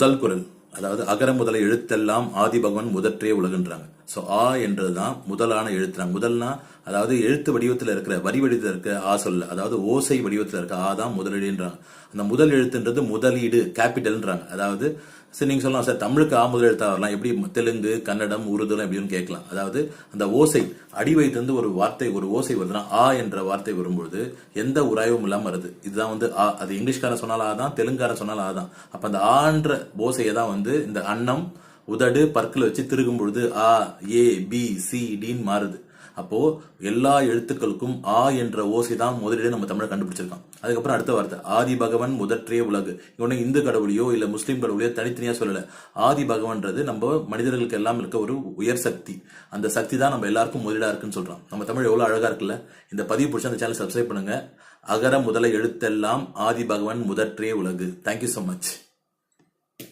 முதல் குரல் அதாவது அகர முதல எழுத்தெல்லாம் ஆதிபகவன் முதற்றே உலகின்றாங்க. ஸோ ஆ என்றதுதான் முதலான எழுத்துறாங்க முதல்னா அதாவது எழுத்து வடிவத்தில் இருக்கிற வரி வடிவத்தில் இருக்கிற ஆ சொல்ல அதாவது ஓசை வடிவத்தில் இருக்க ஆ தான் முதலீடுன்றாங்க அந்த முதல் எழுத்துன்றது முதலீடு கேபிட்டல்ன்றாங்க அதாவது சரி நீங்கள் சொல்லலாம் சார் தமிழுக்கு ஆ முதல் வரலாம். எப்படி தெலுங்கு கன்னடம் உருதுலாம் எப்படின்னு கேட்கலாம். அதாவது அந்த ஓசை அடி ஒரு வார்த்தை ஒரு ஓசை வருதுன்னா ஆ என்ற வார்த்தை வரும்பொழுது எந்த உராய்வும் இல்லாமல் வருது. இதுதான் வந்து ஆ. அது இங்கிலீஷ்காரன் சொன்னாலும் ஆ தான் தெலுங்காரன் சொன்னாலும் ஆ தான். அப்போ அந்த ஆன்ற ஓசையை தான் வந்து இந்த அன்னம் உதடு பற்களை வச்சு திருகும் பொழுது ஆ ஏ பி சி டின்னு மாறுது. அப்போ எல்லா எழுத்துக்களுக்கும் ஆ என்ற ஓசை தான் முதலிடம் நம்ம தமிழை கண்டுபிடிச்சிருக்கோம். அதுக்கப்புறம் அடுத்த வார்த்தை. ஆதி பகவன் முதற்றே உலகு. இவனை இந்து கடவுளையோ இல்ல முஸ்லீம் கடவுளையோ தனித்தனியா சொல்லல. ஆதி பகவன்றது நம்ம மனிதர்களுக்கு எல்லாம் இருக்க ஒரு உயர் சக்தி. அந்த சக்தி தான் நம்ம எல்லாருக்கும் முதலீடா இருக்குன்னு சொல்றோம். நம்ம தமிழ் எவ்வளவு அழகா இருக்குல்ல? இந்த பதிவு பிடிச்ச அந்த சேனல் சப்ஸ்கிரைப் பண்ணுங்க. அகர முதல எழுத்தெல்லாம் ஆதி பகவன் முதற்றே உலகு. Thank you so much